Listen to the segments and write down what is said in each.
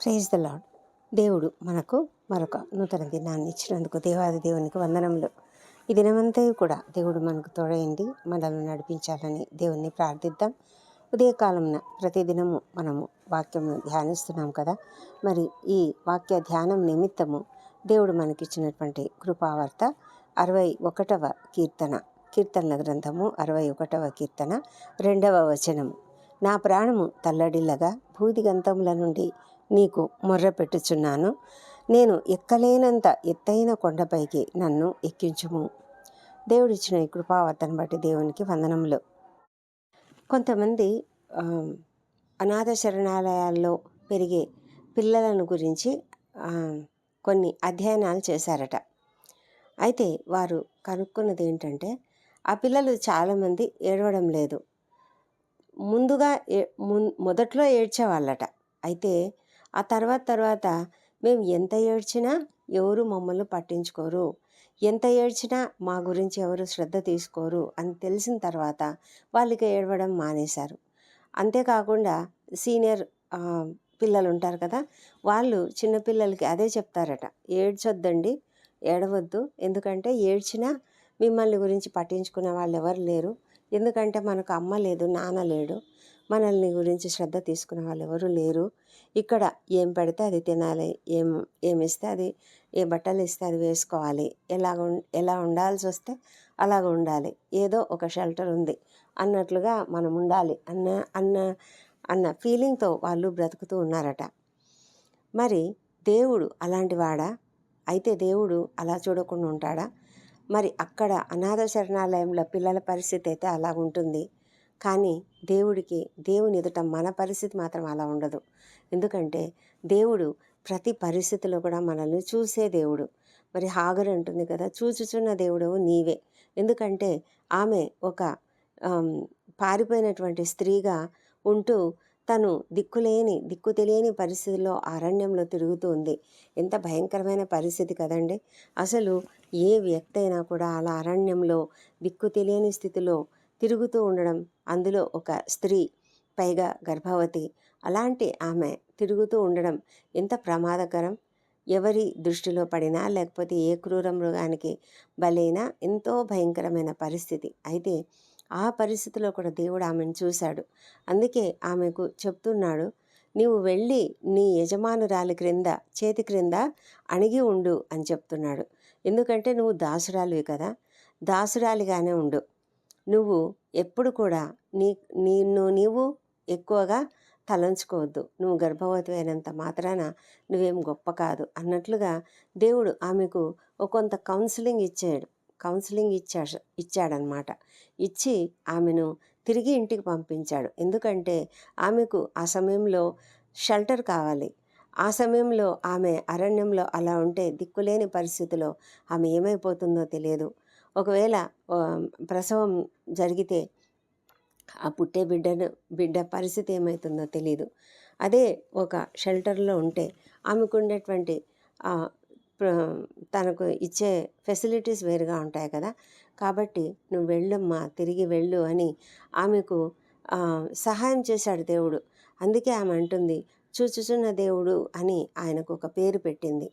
Praise the lord దేవుడు మనకు మరొక నూతన దినాన్ని ఇచ్చినందుకు దేవాది దేవునికి వందనములు. ఈ దినమంతా కూడా దేవుడు మనకు తోడయండి మనల్ని నడిపించాలని దేవుణ్ణి ప్రార్థిద్దాం. ఉదయకాలంన ప్రతిదినము మనము వాక్యమును ధ్యానిస్తున్నాం కదా. మరి ఈ వాక్య ధ్యానం నిమిత్తము దేవుడు మనకిచ్చినటువంటి కృపావార్త అరవై ఒకటవ కీర్తన కీర్తనల గ్రంథము అరవై ఒకటవ కీర్తన రెండవ వచనము. నా ప్రాణము తల్లడిల్లగా భూదిగంతముల నుండి నీకు మొర్రపెట్టుచున్నాను నేను ఎక్కలేనంత ఎత్తైన కొండపైకి నన్ను ఎక్కించుము. దేవుడిచ్చిన ఈ కృపావర్తను బట్టి దేవునికి వందనములు. కొంతమంది అనాథ శరణాలయాల్లో పెరిగే పిల్లలను గురించి కొన్ని అధ్యయనాలు చేశారట. అయితే వారు కనుక్కున్నది ఏంటంటే ఆ పిల్లలు చాలామంది ఏడవడం లేదు. ముందుగా ఏ మొదట్లో ఏడ్చేవాళ్ళట. అయితే ఆ తర్వాత తర్వాత మేము ఎంత ఏడ్చినా ఎవరు మమ్మల్ని పట్టించుకోరు. ఎంత ఏడ్చినా మా గురించి ఎవరు శ్రద్ధ తీసుకోరు అని తెలిసిన తర్వాత వాళ్ళకి ఏడవడం మానేశారు. అంతేకాకుండా సీనియర్ పిల్లలు ఉంటారు కదా వాళ్ళు చిన్నపిల్లలకి అదే చెప్తారట ఏడ్చొద్దండి ఏడవద్దు. ఎందుకంటే ఏడ్చినా మిమ్మల్ని గురించి పట్టించుకునే వాళ్ళు ఎవరు లేరు. ఎందుకంటే మనకు అమ్మ లేదు నాన్న లేడు. మనల్ని గురించి శ్రద్ధ తీసుకునే వాళ్ళు ఎవరు లేరు. ఇక్కడ ఏం పెడితే అది తినాలి ఏం ఏమి ఇస్తే అది ఏ బట్టలు ఇస్తే అది వేసుకోవాలి ఎలా ఎలా ఉండాల్సి వస్తే అలాగ ఉండాలి ఏదో ఒక షెల్టర్ ఉంది అన్నట్లుగా మనం ఉండాలి అన్న అన్న అన్న ఫీలింగ్తో వాళ్ళు బ్రతుకుతూ ఉన్నారట. మరి దేవుడు అలాంటి వాడా? అయితే దేవుడు అలా చూడకుండా ఉంటాడా? మరి అక్కడ అనాథ శరణాలయంలో పిల్లల పరిస్థితి అయితే అలా ఉంటుంది కానీ దేవుడికి దేవుని ఎదుట మన పరిస్థితి మాత్రం అలా ఉండదు. ఎందుకంటే దేవుడు ప్రతి పరిస్థితిలో కూడా మనల్ని చూసే దేవుడు. మరి హాగరు అంటుంది కదా చూచుచున్న దేవుడు నీవే. ఎందుకంటే ఆమె ఒక పారిపోయినటువంటి స్త్రీగా ఉంటూ తను దిక్కులేని దిక్కు తెలియని పరిస్థితిలో అరణ్యంలో తిరుగుతూ ఉంది. ఎంత భయంకరమైన పరిస్థితి కదండి. అసలు ఏ వ్యక్తి అయినా కూడా అలా అరణ్యంలో దిక్కు తెలియని స్థితిలో తిరుగుతూ ఉండడం. అందులో ఒక స్త్రీ పైగా గర్భవతి. అలాంటి ఆమె తిరుగుతూ ఉండడం ఎంత ప్రమాదకరం? ఎవరి దృష్టిలో పడినా లేకపోతే ఏ క్రూర మృగానికి బలైనా ఎంతో భయంకరమైన పరిస్థితి. అయితే ఆ పరిస్థితిలో కూడా దేవుడు ఆమెను చూశాడు. అందుకే ఆమెకు చెప్తున్నాడు నీవు వెళ్ళి నీ యజమానురాలి క్రింద చేతి క్రింద అణిగి ఉండు అని చెప్తున్నాడు. ఎందుకంటే నువ్వు దాసురాలివి కదా. దాసురాలిగానే ఉండు. నువ్వు ఎప్పుడు కూడా నీ నిన్ను నీవు ఎక్కువగా తలంచుకోవద్దు. నువ్వు గర్భవతి అయినంత మాత్రాన నువ్వేం గొప్ప కాదు అన్నట్లుగా దేవుడు ఆమెకు ఒక కొంత కౌన్సిలింగ్ ఇచ్చాడు. కౌన్సిలింగ్ ఇచ్చా ఇచ్చాడనమాట. ఇచ్చి ఆమెను తిరిగి ఇంటికి పంపించాడు. ఎందుకంటే ఆమెకు ఆ సమయంలో షెల్టర్ కావాలి. ఆ సమయంలో ఆమె అరణ్యంలో అలా ఉంటే దిక్కులేని పరిస్థితిలో ఆమె ఏమైపోతుందో తెలియదు. ఒకవేళ ప్రసవం జరిగితే ఆ పుట్టే బిడ్డను బిడ్డ పరిస్థితి ఏమవుతుందో తెలియదు అదే ఒక షెల్టర్లో ఉంటే ఆమెకు ఉండేటువంటి ప్ర- తనకు ఇచ్చే ఫెసిలిటీస్ వేరుగా ఉంటాయి కదా. కాబట్టి నువ్వు వెళ్ళమ్మా తిరిగి వెళ్ళు అని ఆమెకు సహాయం చేశాడు దేవుడు. అందుకే ఆమె అంటుంది చూచుచున్న దేవుడు అని ఆయనకు ఒక పేరు పెట్టింది.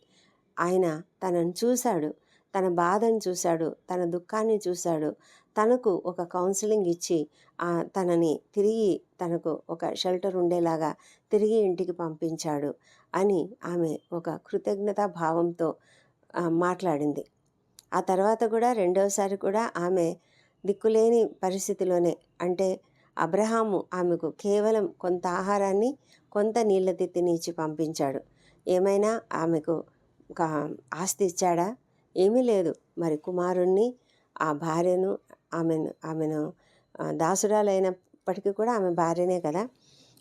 ఆయన తనను చూశాడు. తన బాధను చూశాడు తన దుఃఖాన్ని చూశాడు. తనకు ఒక కౌన్సిలింగ్ ఇచ్చి ఆ, తనని తిరిగి తనకు ఒక షెల్టర్ ఉండేలాగా తిరిగి ఇంటికి పంపించాడు అని ఆమె ఒక కృతజ్ఞతా భావంతో మాట్లాడింది. ఆ తర్వాత కూడా రెండవసారి కూడా ఆమె దిక్కులేని పరిస్థితిలోనే అంటే అబ్రహాము ఆమెకు కేవలం కొంత ఆహారాన్ని కొంత నీళ్ళ తిత్తిని ఇచ్చి పంపించాడు. ఏమైనా ఆమెకు ఆస్తి ఇచ్చాడా? ఏమీ లేదు. మరి కుమారుణ్ణి ఆ భార్యను ఆమెను ఆమెను దాసుడాలైనప్పటికీ దాసురాలైనప్పటికీ కూడా ఆమె భార్యనే కదా.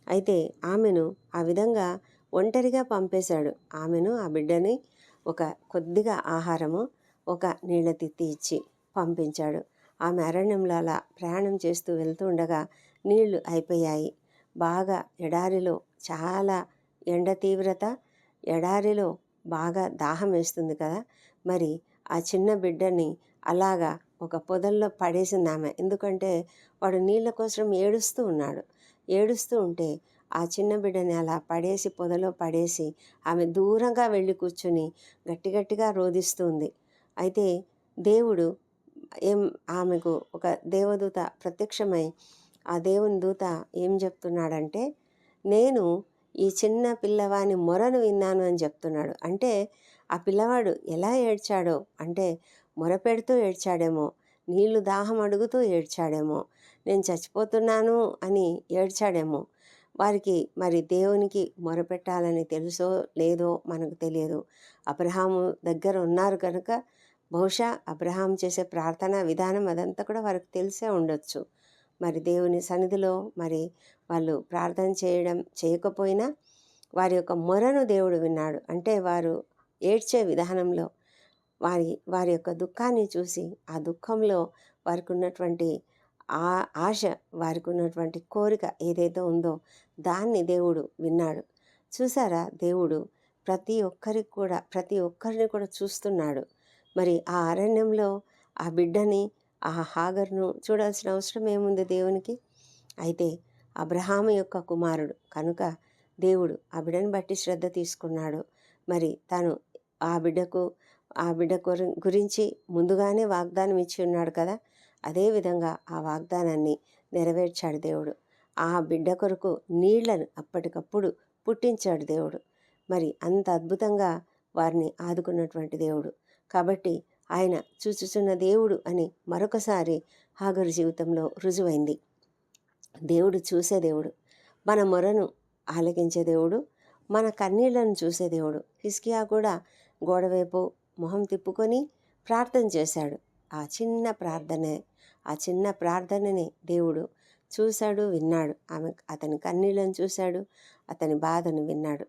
అయితే ఆమెను ఆ విధంగా ఒంటరిగా పంపేశాడు. ఆమెను ఆ బిడ్డని ఒక కొద్దిగా ఆహారము ఒక నీళ్ళ తిత్తి ఇచ్చి పంపించాడు. ఆమె అరణ్యంలో అలా ప్రయాణం చేస్తూ వెళ్తూ ఉండగా నీళ్ళు అయిపోయాయి. బాగా ఎడారిలో చాలా ఎండ తీవ్రత ఎడారిలో బాగా దాహం వేస్తుంది కదా. మరి ఆ చిన్న బిడ్డని అలాగా ఒక పొదల్లో పడేసింది ఆమె. ఎందుకంటే వాడు నీళ్ళ కోసం ఏడుస్తూ ఉన్నాడు. ఏడుస్తూ ఉంటే ఆ చిన్న బిడ్డని అలా పడేసి పొదలో పడేసి ఆమె దూరంగా వెళ్ళి కూర్చుని గట్టి గట్టిగా రోధిస్తుంది. అయితే దేవుడు ఏం ఆమెకు ఒక దేవదూత ప్రత్యక్షమై ఆ దేవుని దూత ఏం చెప్తున్నాడంటే నేను ఈ చిన్న పిల్లవాని మొరను విన్నాను అని చెప్తున్నాడు. అంటే ఆ పిల్లవాడు ఎలా ఏడ్చాడో అంటే మొరపెడుతూ ఏడ్చాడేమో నీళ్ళు దాహం అడుగుతూ ఏడ్చాడేమో నేను చచ్చిపోతున్నాను అని ఏడ్చాడేమో. వారికి మరి దేవునికి మొరపెట్టాలని తెలుసో లేదో మనకు తెలియదు. అబ్రహాము దగ్గర ఉన్నారు కనుక బహుశా అబ్రహాం చేసే ప్రార్థన విధానం అదంతా కూడా వారికి తెలిసే ఉండొచ్చు. మరి దేవుని సన్నిధిలో మరి వాళ్ళు ప్రార్థన చేయడం చేయకపోయినా వారి యొక్క మొరను దేవుడు విన్నాడు. అంటే వారు ఏడ్చే విధానంలో వారి వారి యొక్క దుఃఖాన్ని చూసి ఆ దుఃఖంలో వారికి ఉన్నటువంటి ఆ ఆశ వారికి ఉన్నటువంటి కోరిక ఏదైతే ఉందో దాన్ని దేవుడు విన్నాడు. చూసారా? దేవుడు ప్రతి ఒక్కరికి కూడా ప్రతి ఒక్కరిని కూడా చూస్తున్నాడు. మరి ఆ అరణ్యంలో ఆ బిడ్డని ఆ హాగర్ను చూడాల్సిన అవసరం ఏముంది దేవునికి? అయితే అబ్రహాము యొక్క కుమారుడు కనుక దేవుడు ఆ బిడ్డని బట్టి శ్రద్ధ తీసుకున్నాడు. మరి తను ఆ బిడ్డకు ఆ బిడ్డ గురించి ముందుగానే వాగ్దానం ఇచ్చి ఉన్నాడు కదా! అదేవిధంగా ఆ వాగ్దానాన్ని నెరవేర్చాడు దేవుడు. ఆ బిడ్డ కొరకు నీళ్ళను అప్పటికప్పుడు పుట్టించాడు దేవుడు. మరి అంత అద్భుతంగా వారిని ఆదుకున్నటువంటి దేవుడు. కాబట్టి ఆయన చూచుచున్న దేవుడు అని మరొకసారి హాగరు జీవితంలో రుజువైంది. దేవుడు చూసే దేవుడు. మన మొరను ఆలకించే దేవుడు. మన కన్నీళ్ళను చూసే దేవుడు. హిస్కియా కూడా గోడవైపు మొహం తిప్పుకొని ప్రార్థన చేశాడు. ఆ చిన్న ప్రార్థనే ఆ చిన్న ప్రార్థనని దేవుడు చూశాడు విన్నాడు. ఆమె అతని కన్నీళ్ళను చూశాడు అతని బాధను విన్నాడు.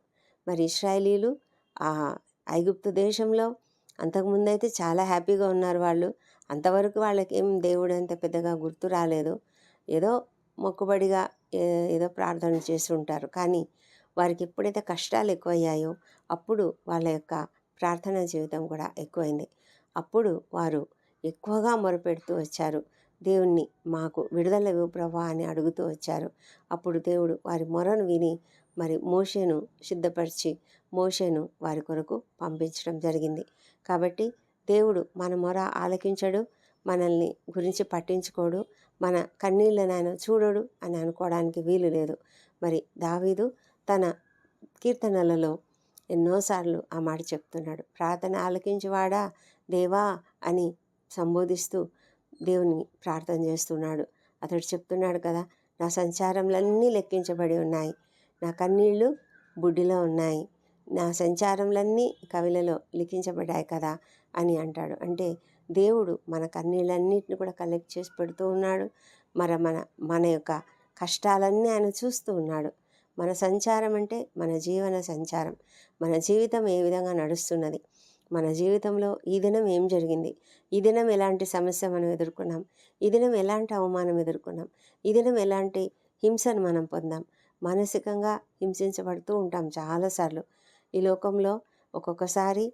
మరి ఇస్రాయలీలు ఆ ఐగుప్తు దేశంలో అంతకుముందైతే చాలా హ్యాపీగా ఉన్నారు వాళ్ళు. అంతవరకు వాళ్ళకేం దేవుడు అంత పెద్దగా గుర్తు రాలేదు. ఏదో మొక్కుబడిగా ఏ- ఏదో ప్రార్థన చేసి ఉంటారు. కానీ వారికి ఎప్పుడైతే కష్టాలు ఎక్కువయ్యాయో అప్పుడు వాళ్ళ యొక్క ప్రార్థనా జీవితం కూడా ఎక్కువైంది. అప్పుడు వారు ఎక్కువగా మొరపెడుతూ వచ్చారు. దేవుణ్ణి మాకు విడుదల ఇవ్వు ప్రభా అని అడుగుతూ వచ్చారు. అప్పుడు దేవుడు వారి మొరను విని మరి మోషేను సిద్ధపరిచి మోషేను వారి కొరకు పంపించడం జరిగింది. కాబట్టి దేవుడు మన మొర ఆలకించడు మనల్ని గురించి పట్టించుకోడు మన కన్నీళ్ళని ఆయన చూడడు అని అనుకోవడానికి వీలు లేదు. మరి దావీదు తన కీర్తనలలో ఎన్నోసార్లు ఆ మాట చెప్తున్నాడు. ప్రార్థన ఆలకించువాడా? దేవా అని సంబోధిస్తూ దేవుని ప్రార్థన చేస్తున్నాడు. అతడు చెప్తున్నాడు కదా నా సంచారములన్నీ లెక్కించబడి ఉన్నాయి. నా కన్నీళ్ళు బుడ్డిలో ఉన్నాయి. నా సంచారములన్నీ కవిలలో లిఖించబడ్డాయి కదా అని అంటాడు. అంటే దేవుడు మన కన్నీళ్ళన్నింటిని కూడా కలెక్ట్ చేసి పెడుతూ ఉన్నాడు. మరి మన మన యొక్క కష్టాలన్నీ ఆయన చూస్తూ ఉన్నాడు. మన సంచారం అంటే మన జీవన సంచారం. మన జీవితం ఏ విధంగా నడుస్తున్నది? మన జీవితంలో ఈ దినం ఏం జరిగింది? ఈ దినం ఎలాంటి సమస్య మనం ఎదుర్కొన్నాం? ఈ దినం ఎలాంటి అవమానం ఎదుర్కొన్నాం? ఈ దినం ఎలాంటి హింసను మనం పొందాం? మానసికంగా హింసించబడుతూ ఉంటాం చాలాసార్లు. ఈ లోకంలో ఒక్కొక్కసారి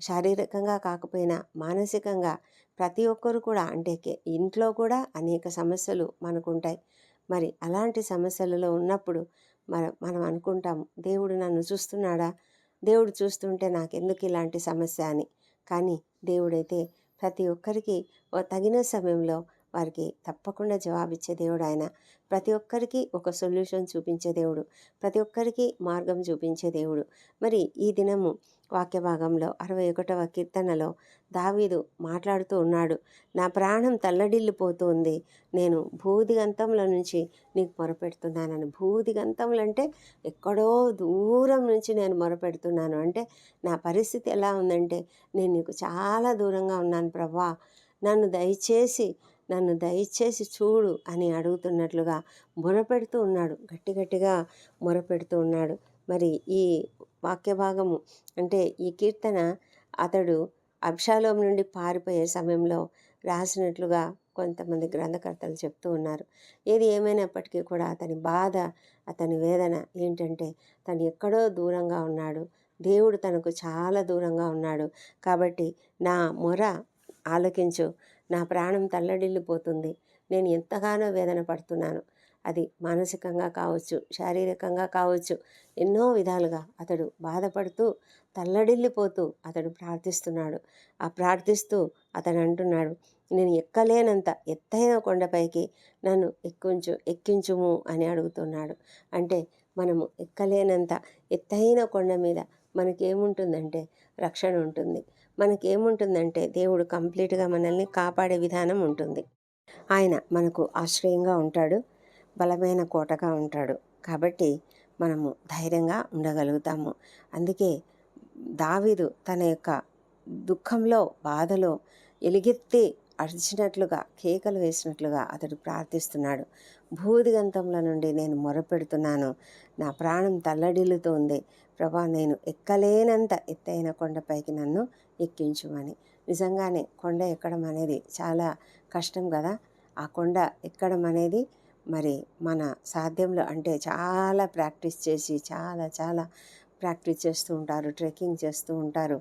శారీరకంగా కాకపోయినా మానసికంగా ప్రతి ఒక్కరు కూడా అంటే ఇంట్లో కూడా అనేక సమస్యలు మనకు ఉంటాయి. మరి అలాంటి సమస్యలలో ఉన్నప్పుడు మన మనం అనుకుంటాం దేవుడు నన్ను చూస్తున్నాడా? దేవుడు చూస్తుంటే నాకెందుకు ఇలాంటి సమస్య అని. కానీ దేవుడైతే ప్రతి ఒక్కరికి తగిన సమయంలో వారికి తప్పకుండా జవాబిచ్చే దేవుడు ఆయన. ప్రతి ఒక్కరికి ఒక సొల్యూషన్ చూపించే దేవుడు. ప్రతి ఒక్కరికి మార్గం చూపించే దేవుడు. మరి ఈ దినము వాక్య భాగంలో అరవై ఒకటవ కీర్తనలో దావీదు మాట్లాడుతూ ఉన్నాడు. నా ప్రాణం తల్లడిల్లిపోతుంది నేను భూదిగంతంలో నుంచి నీకు మొరపెడుతున్నానని. భూదిగంతములు అంటే ఎక్కడో దూరం నుంచి నేను మొరపెడుతున్నాను. అంటే నా పరిస్థితి ఎలా ఉందంటే నేను నీకు చాలా దూరంగా ఉన్నాను ప్రభా. నన్ను దయచేసి నన్ను దయచేసి చూడు అని అడుగుతున్నట్లుగా మొరపెడుతూ ఉన్నాడు. గట్టి గట్టిగా మొరపెడుతూ ఉన్నాడు. మరి ఈ వాక్య భాగము అంటే ఈ కీర్తన అతడు అబ్షాలోం నుండి పారిపోయే సమయంలో రాసినట్లుగా కొంతమంది గ్రంథకర్తలు చెప్తూ ఉన్నారు. ఏది ఏమైనప్పటికీ కూడా అతని బాధ అతని వేదన ఏంటంటే తను ఎక్కడో దూరంగా ఉన్నాడు. దేవుడు తనకు చాలా దూరంగా ఉన్నాడు. కాబట్టి నా మొర ఆలకించు. నా ప్రాణం తల్లడిల్లిపోతుంది. నేను ఎంతగానో వేదన పడుతున్నాను. అది మానసికంగా కావచ్చు శారీరకంగా కావచ్చు ఎన్నో విధాలుగా అతడు బాధపడుతూ తల్లడిల్లిపోతూ అతడు ప్రార్థిస్తున్నాడు. ఆ ప్రార్థిస్తూ అతను అంటున్నాడు నేను ఎక్కలేనంత ఎత్తైన కొండపైకి నన్ను ఎక్కించు ఎక్కించుము అని అడుగుతున్నాడు. అంటే మనము ఎక్కలేనంత ఎత్తైన కొండ మీద మనకేముంటుందంటే రక్షణ ఉంటుంది. మనకేముంటుందంటే దేవుడు కంప్లీట్గా మనల్ని కాపాడే విధానం ఉంటుంది. ఆయన మనకు ఆశ్రయంగా ఉంటాడు బలమైన కోటగా ఉంటాడు. కాబట్టి మనము ధైర్యంగా ఉండగలుగుతాము. అందుకే దావీదు తన యొక్క దుఃఖంలో బాధలో ఎలుగెత్తి అరిచినట్లుగా కేకలు వేసినట్లుగా అతడు ప్రార్థిస్తున్నాడు. భూదిగంతంలో నుండి నేను మొరపెడుతున్నాను. నా ప్రాణం తల్లడిల్లుతోంది. ప్రభా నేను ఎక్కలేనంత ఎత్తైన కొండపైకి నన్ను ఎక్కించుమని. నిజంగానే కొండ ఎక్కడం అనేది చాలా కష్టం కదా. ఆ కొండ ఎక్కడం అనేది మరి మన సాధ్యంలో అంటే చాలా ప్రాక్టీస్ చేసి చాలా చాలా ప్రాక్టీస్ చేస్తూ ఉంటారు ట్రెక్కింగ్ చేస్తూ ఉంటారు.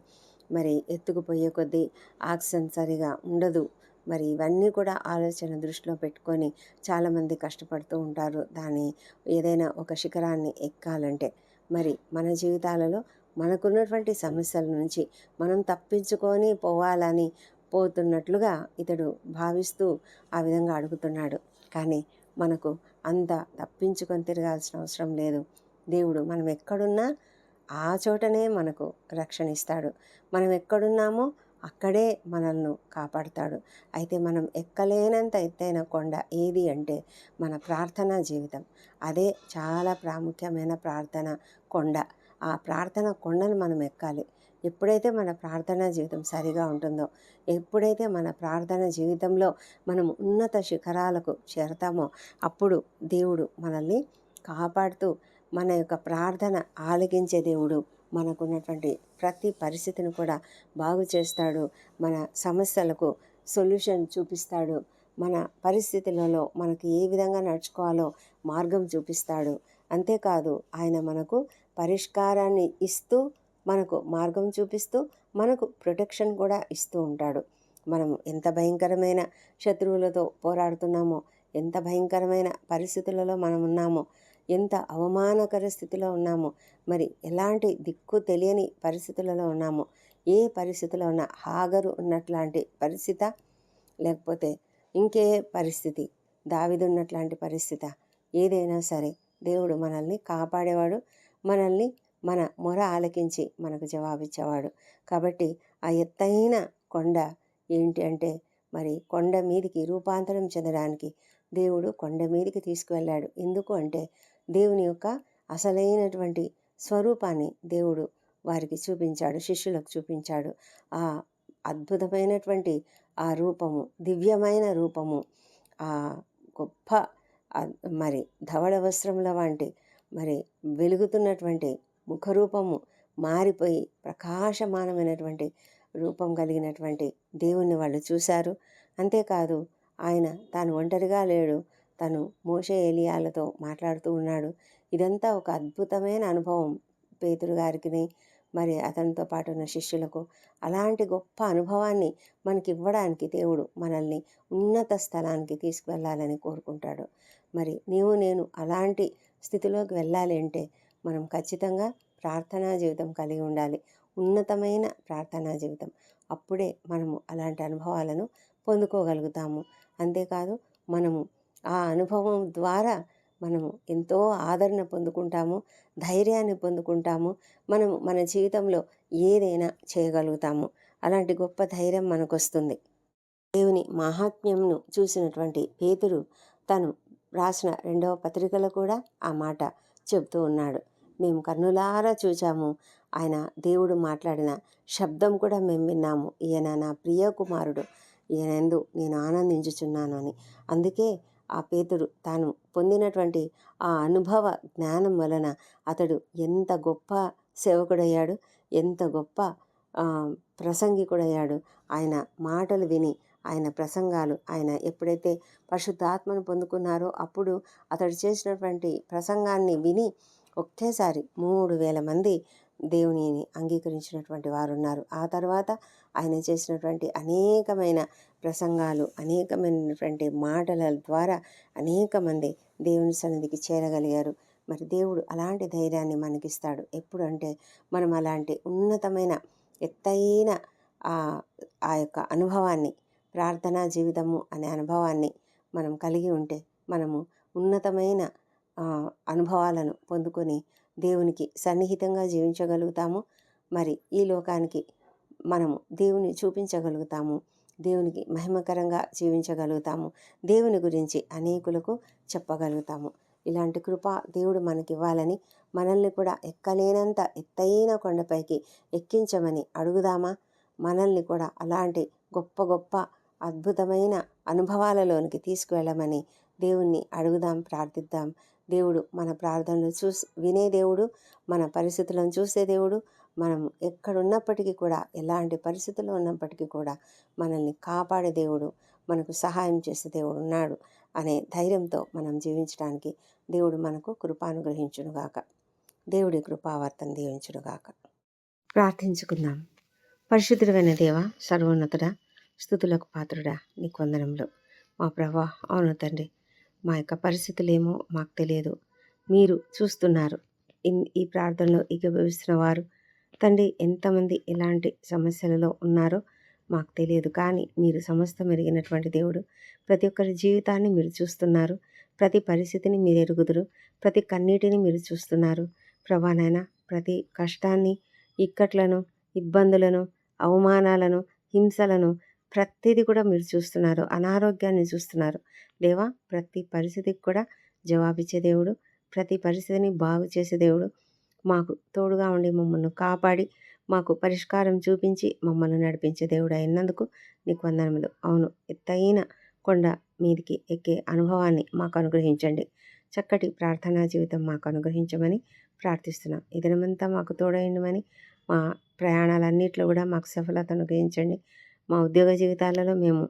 మరి ఎత్తుకుపోయే కొద్దీ ఆక్సిజన్ సరిగా ఉండదు. మరి ఇవన్నీ కూడా ఆలోచన దృష్టిలో పెట్టుకొని చాలామంది కష్టపడుతూ ఉంటారు. దాని ఏదైనా ఒక శిఖరాన్ని ఎక్కాలంటే మరి మన జీవితాలలో మనకున్నటువంటి సమస్యల నుంచి మనం తప్పించుకొని పోవాలని పోతున్నట్లుగా ఇతడు భావిస్తూ ఆ విధంగా అడుగుతున్నాడు. కానీ మనకు అంత తప్పించుకొని తిరగాల్సిన అవసరం లేదు. దేవుడు మనం ఎక్కడున్నా ఆ చోటనే మనకు రక్షణ ఇస్తాడు మనం ఎక్కడున్నామో అక్కడే మనల్ని కాపాడుతాడు. అయితే మనం ఎక్కలేనంత ఎత్తైన కొండ ఏది అంటే మన ప్రార్థనా జీవితం. అదే చాలా ప్రాముఖ్యమైన ప్రార్థన కొండ. ఆ ప్రార్థన కొండను మనం ఎక్కాలి. ఎప్పుడైతే మన ప్రార్థనా జీవితం సరిగా ఉంటుందో ఎప్పుడైతే మన ప్రార్థన జీవితంలో మనం ఉన్నత శిఖరాలకు చేరతామో అప్పుడు దేవుడు మనల్ని కాపాడుతూ మన యొక్క ప్రార్థన ఆలకించే దేవుడు మనకున్నటువంటి ప్రతి పరిస్థితిని కూడా బాగు చేస్తాడు. మన సమస్యలకు సొల్యూషన్ చూపిస్తాడు. మన పరిస్థితులలో మనకు ఏ విధంగా నడుచుకోవాలో మార్గం చూపిస్తాడు. అంతేకాదు ఆయన మనకు పరిష్కారాన్ని ఇస్తూ మనకు మార్గం చూపిస్తూ మనకు ప్రొటెక్షన్ కూడా ఇస్తూ ఉంటాడు. మనం ఎంత భయంకరమైన శత్రువులతో పోరాడుతున్నామో ఎంత భయంకరమైన పరిస్థితులలో మనం ఉన్నామో ఎంత అవమానకర స్థితిలో ఉన్నామో మరి ఎలాంటి దిక్కు తెలియని పరిస్థితులలో ఉన్నామో ఏ పరిస్థితిలో ఉన్న హాగరు ఉన్నట్లాంటి పరిస్థితి లేకపోతే ఇంకే పరిస్థితి దావిదున్నట్లాంటి పరిస్థితి ఏదైనా సరే దేవుడు మనల్ని కాపాడేవాడు. మనల్ని మన మొర ఆలకించి మనకు జవాబిచ్చేవాడు. కాబట్టి ఆ ఎత్తైన కొండ ఏంటి అంటే మరి కొండ మీదికి రూపాంతరం చెందడానికి దేవుడు కొండ మీదికి తీసుకువెళ్ళాడు. ఎందుకు అంటే దేవుని యొక్క అసలైనటువంటి స్వరూపాన్ని దేవుడు వారికి చూపించాడు శిష్యులకు చూపించాడు. ఆ అద్భుతమైనటువంటి ఆ రూపము దివ్యమైన రూపము ఆ గొప్ప మరి ధవళ వస్త్రముల వంటి మరి వెలుగుతున్నటువంటి ముఖరూపము మారిపోయి ప్రకాశమానమైనటువంటి రూపం కలిగినటువంటి దేవుణ్ణి వాళ్ళు చూశారు. అంతేకాదు ఆయన తాను ఒంటరిగా లేడు. తను మోషే ఏలియాలతో మాట్లాడుతూ ఉన్నాడు. ఇదంతా ఒక అద్భుతమైన అనుభవం పేతురు గారికి మరి అతనితో పాటు ఉన్న శిష్యులకు. అలాంటి గొప్ప అనుభవాన్ని మనకి ఇవ్వడానికి దేవుడు మనల్ని ఉన్నత స్థలానికి తీసుకువెళ్ళాలని కోరుకుంటాడు. మరి నీవు నేను అలాంటి స్థితిలోకి వెళ్ళాలి అంటే మనం ఖచ్చితంగా ప్రార్థనా జీవితం కలిగి ఉండాలి. ఉన్నతమైన ప్రార్థనా జీవితం. అప్పుడే మనము అలాంటి అనుభవాలను పొందుకోగలుగుతాము. అంతేకాదు మనము ఆ అనుభవం ద్వారా మనము ఎంతో ఆదరణ పొందుకుంటాము ధైర్యాన్ని పొందుకుంటాము మనము మన జీవితంలో ఏదైనా చేయగలుగుతాము. అలాంటి గొప్ప ధైర్యం మనకు వస్తుంది దేవుని మహాత్మ్యంను చూసినటువంటి పేతురు తను రాసిన రెండవ పత్రికలో కూడా ఆ మాట చెబుతూ ఉన్నాడు. మేము కన్నులారా చూచాము. ఆయన దేవుడు మాట్లాడిన శబ్దం కూడా మేము విన్నాము. ఈయన నా ప్రియ కుమారుడు ఈయనందు నేను ఆనందించుచున్నాను అని. అందుకే ఆ పేతుడు తాను పొందినటువంటి ఆ అనుభవ జ్ఞానం వలన అతడు ఎంత గొప్ప సేవకుడయ్యాడు ఎంత గొప్ప ప్రసంగికుడయ్యాడు. ఆయన మాటలు విని ఆయన ప్రసంగాలు ఆయన ఎప్పుడైతే పరిశుద్ధాత్మను పొందుకున్నారో అప్పుడు అతడు చేసినటువంటి ప్రసంగాన్ని విని ఒకేసారి మూడు వేల మంది దేవునిని అంగీకరించినటువంటి వారు ఉన్నారు ఆ తర్వాత ఆయన చేసినటువంటి అనేకమైన ప్రసంగాలు అనేకమైనటువంటి మాటల ద్వారా అనేక మంది దేవుని సన్నిధికి చేరగలిగారు. మరి దేవుడు అలాంటి ధైర్యాన్ని మనకిస్తాడు. ఎప్పుడు అంటే మనం అలాంటి ఉన్నతమైన ఎత్తైన ఆ యొక్క అనుభవాన్ని ప్రార్థనా జీవితము అనే అనుభవాన్ని మనం కలిగి ఉంటే మనము ఉన్నతమైన అనుభవాలను పొందుకొని దేవునికి సన్నిహితంగా జీవించగలుగుతాము. మరి ఈ లోకానికి మనము దేవుని చూపించగలుగుతాము. దేవునికి మహిమకరంగా జీవించగలుగుతాము. దేవుని గురించి అనేకులకు చెప్పగలుగుతాము. ఇలాంటి కృప దేవుడు మనకి ఇవ్వాలని మనల్ని కూడా ఎక్కలేనంత ఎత్తైన కొండపైకి ఎక్కించమని అడుగుదామా? మనల్ని కూడా అలాంటి గొప్ప గొప్ప అద్భుతమైన అనుభవాలలోనికి తీసుకువెళ్ళమని దేవుణ్ణి అడుగుదాం ప్రార్థిద్దాం. దేవుడు మన ప్రార్థనలు చూసి వినే దేవుడు మన పరిస్థితులను చూసే దేవుడు. మనం ఎక్కడున్నప్పటికీ కూడా ఎలాంటి పరిస్థితుల్లో ఉన్నప్పటికీ కూడా మనల్ని కాపాడే దేవుడు మనకు సహాయం చేసే దేవుడు ఉన్నాడు అనే ధైర్యంతో మనం జీవించడానికి దేవుడు మనకు కృపానుగ్రహించునుగాక. దేవుడి కృపావర్తన దీవించునుగాక. ప్రార్థించుకుందాం. పరిశుద్ధుడైన దేవ సర్వోన్నతుడ స్థుతులకు పాత్రుడా నీ కొందనంలో. మా ప్రభా అవును తండ్రి. మా యొక్క పరిస్థితులేమో మాకు తెలియదు. మీరు చూస్తున్నారు. ఈ ప్రార్థనలో ఏకీభవిస్తున్న వారు తండ్రి ఎంతమంది ఎలాంటి సమస్యలలో ఉన్నారో మాకు తెలియదు. కానీ మీరు సమస్త మెరిగినటువంటి దేవుడు. ప్రతి ఒక్కరి జీవితాన్ని మీరు చూస్తున్నారు. ప్రతి పరిస్థితిని మీరు ఎరుగుదురు. ప్రతి కన్నీటిని మీరు చూస్తున్నారు. ప్రభానైనా ప్రతి కష్టాన్ని ఇక్కట్లను ఇబ్బందులను అవమానాలను హింసలను ప్రతిదీ కూడా మీరు చూస్తున్నారు. అనారోగ్యాన్ని చూస్తున్నారు. దేవా ప్రతి పరిస్థితికి కూడా జవాబిచ్చే దేవుడు ప్రతి పరిస్థితిని బాగు చేసే దేవుడు మాకు తోడుగా ఉండి మమ్మల్ని కాపాడి మాకు పరిష్కారం చూపించి మమ్మల్ని నడిపించే దేవుడు అయినందుకు నీకు వందనములు. అవును ఎత్తైన కొండ మీదికి ఎక్కే అనుభవాన్ని మాకు అనుగ్రహించండి. చక్కటి ప్రార్థనా జీవితం మాకు అనుగ్రహించమని ప్రార్థిస్తున్నాం. ఇదనమంతా మాకు తోడైండమని మా ప్రయాణాలన్నింటిలో కూడా మాకు సఫలత అనుగ్రహించండి. మా ఉద్యోగ జీవితాలలో మేము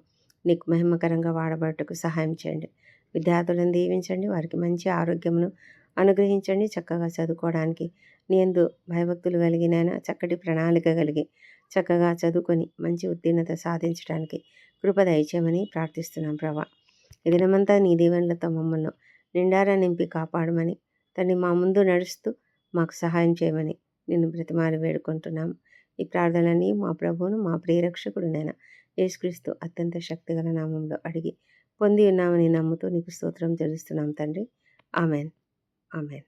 నీకు మహిమకరంగా వాడబడటకు సహాయం చేయండి. విద్యార్థులను దీవించండి. వారికి మంచి ఆరోగ్యమును అనుగ్రహించండి. చక్కగా చదువుకోవడానికి నీ ఎందు భయభక్తులు కలిగిన చక్కటి ప్రణాళిక కలిగి చక్కగా చదువుకొని మంచి ఉత్తీర్ణత సాధించడానికి కృప దయచేయమని ప్రార్థిస్తున్నాం ప్రభా. ఈ దినమంతా నీ దీవెనలతో మమ్మల్ని నిండారా నింపి కాపాడమని తన్ని మా ముందు నడుస్తూ మాకు సహాయం చేయమని నిన్ను బ్రతిమాలి వేడుకుంటున్నాం. ఈ ప్రార్థనని మా ప్రభువును మా ప్రియరక్షకుడు నేను యేసుక్రీస్తు అత్యంత శక్తిగల నామంలో అడిగి పొంది ఉన్నామని నమ్ముతూ నీకు స్తోత్రం తెలుస్తున్నాం తండ్రి. ఆమెన్. ఆమెన్.